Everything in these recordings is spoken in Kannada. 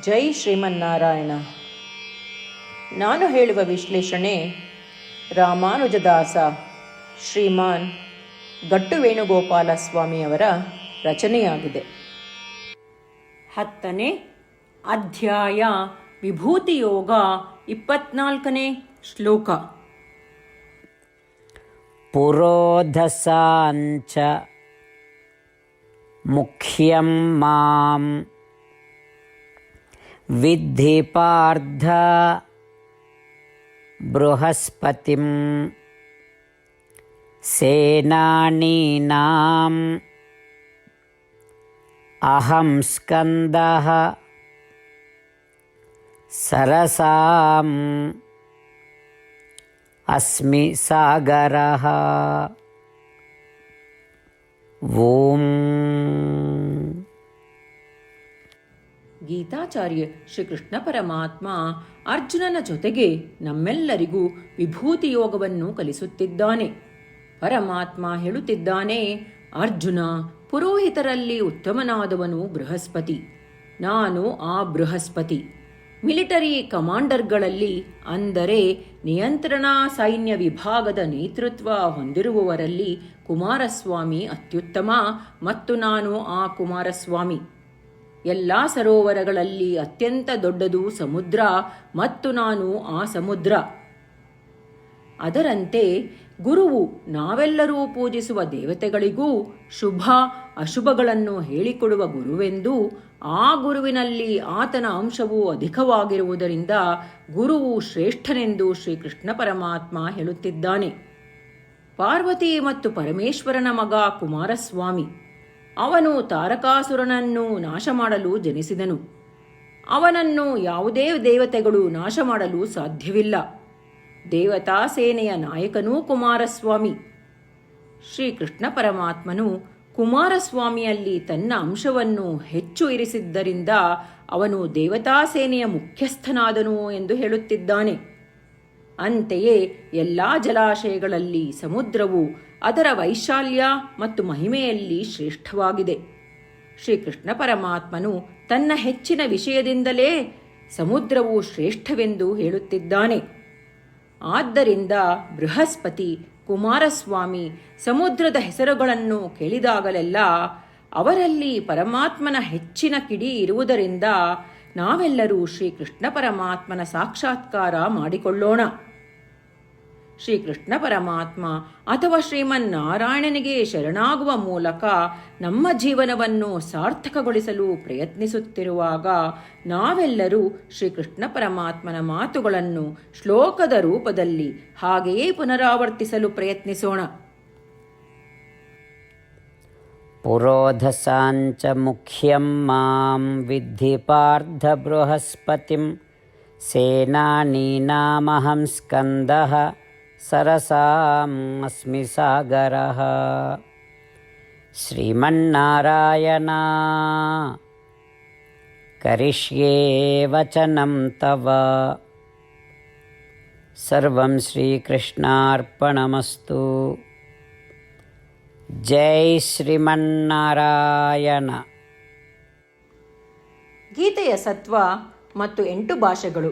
ಜೈ ಶ್ರೀಮನ್ನಾರಾಯಣ. ನಾನು ಹೇಳುವ ವಿಶ್ಲೇಷಣೆ ರಾಮಾನುಜದಾಸ ಶ್ರೀಮಾನ್ ಗಟ್ಟು ವೇಣುಗೋಪಾಲ ಸ್ವಾಮಿಯವರ ರಚನೆಯಾಗಿದೆ. ಹತ್ತನೇ ಅಧ್ಯಾಯ ವಿಭೂತಿಯೋಗ ಇಪ್ಪತ್ನಾಲ್ಕನೇ ಶ್ಲೋಕ. ಪುರೋಧಸಾಂಚ ಮುಖ್ಯಂ ಮಾಂ विद्धि पार्थ बृहस्पतिं सेनानीनाम् अहं स्कन्दः सरसाम् अस्मि सागरः। ॐ ಗೀತಾಚಾರ್ಯ ಶ್ರೀಕೃಷ್ಣ ಪರಮಾತ್ಮ ಅರ್ಜುನನ ಜೊತೆಗೆ ನಮ್ಮೆಲ್ಲರಿಗೂ ವಿಭೂತಿ ಯೋಗವನ್ನು ಕಲಿಸುತ್ತಿದ್ದಾನೆ. ಪರಮಾತ್ಮ ಹೇಳುತ್ತಿದ್ದಾನೆ, ಅರ್ಜುನ, ಪುರೋಹಿತರಲ್ಲಿ ಉತ್ತಮನಾದವನು ಬೃಹಸ್ಪತಿ. ನಾನು ಆ ಬೃಹಸ್ಪತಿ. ಮಿಲಿಟರಿ ಕಮಾಂಡರ್ಗಳಲ್ಲಿ ಅಂದರೆ ನಿಯಂತ್ರಣಾ ಸೈನ್ಯ ವಿಭಾಗದ ನೇತೃತ್ವ ಹೊಂದಿರುವವರಲ್ಲಿ ಕುಮಾರಸ್ವಾಮಿ ಅತ್ಯುತ್ತಮ ಮತ್ತು ನಾನು ಆ ಕುಮಾರಸ್ವಾಮಿ. ಎಲ್ಲ ಸರೋವರಗಳಲ್ಲಿ ಅತ್ಯಂತ ದೊಡ್ಡದು ಸಮುದ್ರ ಮತ್ತು ನಾನು ಆ ಸಮುದ್ರ. ಅದರಂತೆ ಗುರುವು ನಾವೆಲ್ಲರೂ ಪೂಜಿಸುವ ದೇವತೆಗಳಿಗೂ ಶುಭ, ಅಶುಭಗಳನ್ನು ಹೇಳಿಕೊಡುವ ಗುರುವೆಂದು ಆ ಗುರುವಿನಲ್ಲಿ ಆತನ ಅಂಶವು ಅಧಿಕವಾಗಿರುವುದರಿಂದ ಗುರುವು ಶ್ರೇಷ್ಠನೆಂದು ಶ್ರೀಕೃಷ್ಣ ಪರಮಾತ್ಮ ಹೇಳುತ್ತಿದ್ದಾನೆ. ಪಾರ್ವತಿ ಮತ್ತು ಪರಮೇಶ್ವರನ ಮಗ ಕುಮಾರಸ್ವಾಮಿ. ಅವನು ತಾರಕಾಸುರನನ್ನು ನಾಶ ಮಾಡಲು ಜನಿಸಿದನು. ಅವನನ್ನು ಯಾವುದೇ ದೇವತೆಗಳು ನಾಶ ಮಾಡಲು ಸಾಧ್ಯವಿಲ್ಲ. ದೇವತಾ ಸೇನೆಯ ನಾಯಕನೂ ಕುಮಾರಸ್ವಾಮಿ. ಶ್ರೀಕೃಷ್ಣ ಪರಮಾತ್ಮನು ಕುಮಾರಸ್ವಾಮಿಯಲ್ಲಿ ತನ್ನ ಅಂಶವನ್ನು ಹೆಚ್ಚು ಇರಿಸಿದ್ದರಿಂದ ಅವನು ದೇವತಾ ಸೇನೆಯ ಮುಖ್ಯಸ್ಥನಾದನು ಎಂದು ಹೇಳುತ್ತಿದ್ದಾನೆ. ಅಂತೆಯೇ ಎಲ್ಲ ಜಲಾಶಯಗಳಲ್ಲಿ ಸಮುದ್ರವು ಅದರ ವೈಶಾಲ್ಯ ಮತ್ತು ಮಹಿಮೆಯಲ್ಲಿ ಶ್ರೇಷ್ಠವಾಗಿದೆ. ಶ್ರೀಕೃಷ್ಣ ಪರಮಾತ್ಮನು ತನ್ನ ಹೆಚ್ಚಿನ ವಿಷಯದಿಂದಲೇ ಸಮುದ್ರವು ಶ್ರೇಷ್ಠವೆಂದು ಹೇಳುತ್ತಿದ್ದಾನೆ. ಆದ್ದರಿಂದ ಬೃಹಸ್ಪತಿ, ಕುಮಾರಸ್ವಾಮಿ ಸಮುದ್ರದ ಹೆಸರುಗಳನ್ನು ಕೇಳಿದಾಗಲೆಲ್ಲ ಅವರಲ್ಲಿ ಪರಮಾತ್ಮನ ಹೆಚ್ಚಿನ ಕಿಡಿ ಇರುವುದರಿಂದ ನಾವೆಲ್ಲರೂ ಶ್ರೀಕೃಷ್ಣ ಪರಮಾತ್ಮನ ಸಾಕ್ಷಾತ್ಕಾರ ಮಾಡಿಕೊಳ್ಳೋಣ. ಶ್ರೀಕೃಷ್ಣ ಪರಮಾತ್ಮ ಅಥವಾ ಶ್ರೀಮನ್ನಾರಾಯಣನಿಗೆ ಶರಣಾಗುವ ಮೂಲಕ ನಮ್ಮ ಜೀವನವನ್ನು ಸಾರ್ಥಕಗೊಳಿಸಲು ಪ್ರಯತ್ನಿಸುತ್ತಿರುವಾಗ ನಾವೆಲ್ಲರೂ ಶ್ರೀಕೃಷ್ಣ ಪರಮಾತ್ಮನ ಮಾತುಗಳನ್ನು ಶ್ಲೋಕದ ರೂಪದಲ್ಲಿ ಹಾಗೆಯೇ ಪುನರಾವರ್ತಿಸಲು ಪ್ರಯತ್ನಿಸೋಣ. ಪುರೋಧಸಾಂಚ ಮುಖ್ಯಂ ಮಾಂ ವಿಧಿ ಪಾರ್ಧ ಬೃಹಸ್ಪತಿಂ ಸೇನಾನೀನಾಮಹಂ ಸ್ಕಂದಃ सरसाम् अस्मि सागरः श्रीमन्नारायणा करिष्ये वचनं तव सर्वं श्रीकृष्णार्पणमस्तु ಜೈ ಶ್ರೀಮನ್ನಾರಾಯಣ ಗೀತೆಯ ಸತ್ವ ಮತ್ತು ಎಂಟು ಭಾಷೆಗಳು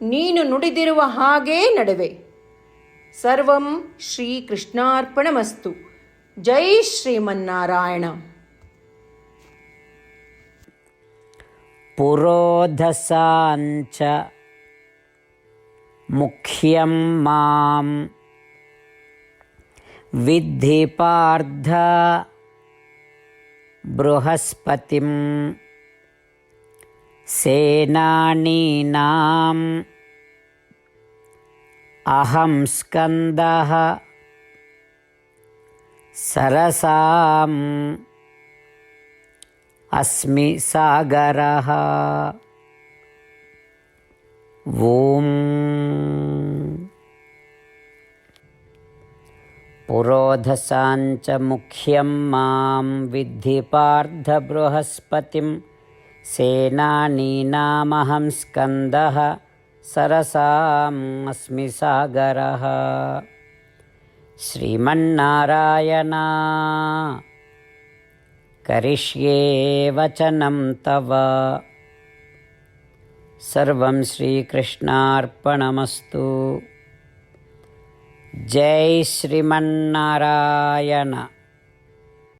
ನೀನು ನುಡಿದಿರುವ ಹಾಗೇ ನಡುವೆ ಸರ್ವಂ ಶ್ರೀಕೃಷ್ಣಾರ್ಪಣಮಸ್ತು ಜೈ ಶ್ರೀಮನ್ನಾರಾಯಣ पुरोधसाञ्च मुख्यं मां विद्धि पार्थ बृहस्पतिं सेनानीनाम्। अहं स्कन्दः सरसाम्। अस्मि सागरः। ॐ पुरोधसाञ्च मुख्यं माँ विद्धि पार्थ बृहस्पतिं सेनानीनामहं स्कन्दः सरसामस्मि सागरः। श्रीमन्नारायणा करिष्ये वचनं तव। सर्वं श्रीकृष्णार्पणमस्तु। जय श्रीमन्नारायण।